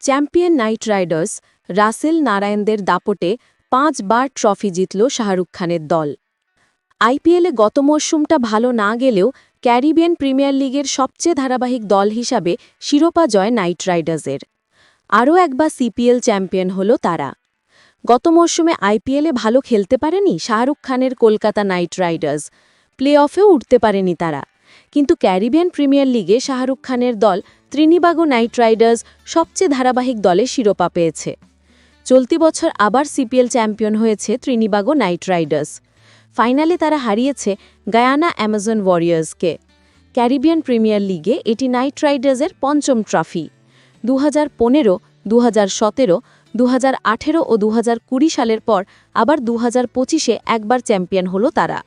Champion Knight Riders Russell নারায়ণদের দাপটে পাঁচবার ট্রফি জিতল শাহরুখ খানের দল। আইপিএলে গত মরশুমটা ভালো না গেলেও ক্যারিবিয়ান প্রিমিয়ার লিগের সবচেয়ে ধারাবাহিক দল হিসাবে শিরোপা জয় নাইট রাইডার্সের। আরও একবার সিপিএল চ্যাম্পিয়ন হল তারা। গত মরশুমে আইপিএলে ভালো খেলতে পারেনি শাহরুখ খানের কলকাতা নাইট রাইডার্স। প্লে অফেও উঠতে পারেনি তারা। কিন্তু ক্যারিবিয়ান প্রিমিয়ার লিগে শাহরুখ খানের দল ত্রিনিবাগো নাইট রাইডার্স সবচেয়ে ধারাবাহিক দলে শিরোপা পেয়েছে। চলতি বছর আবার সিপিএল চ্যাম্পিয়ন হয়েছে ত্রিনিবাগো নাইট রাইডার্স। ফাইনালে তারা হারিয়েছে গায়ানা অ্যামাজন ওয়ারিয়ার্সকে। ক্যারিবিয়ান প্রিমিয়ার লিগে এটি নাইট রাইডার্সের পঞ্চম ট্রফি। দু হাজার পনেরো দু হাজার সতেরো দু ও দু হাজার কুড়ি সালের পর আবার দু হাজার একবার চ্যাম্পিয়ন হল তারা।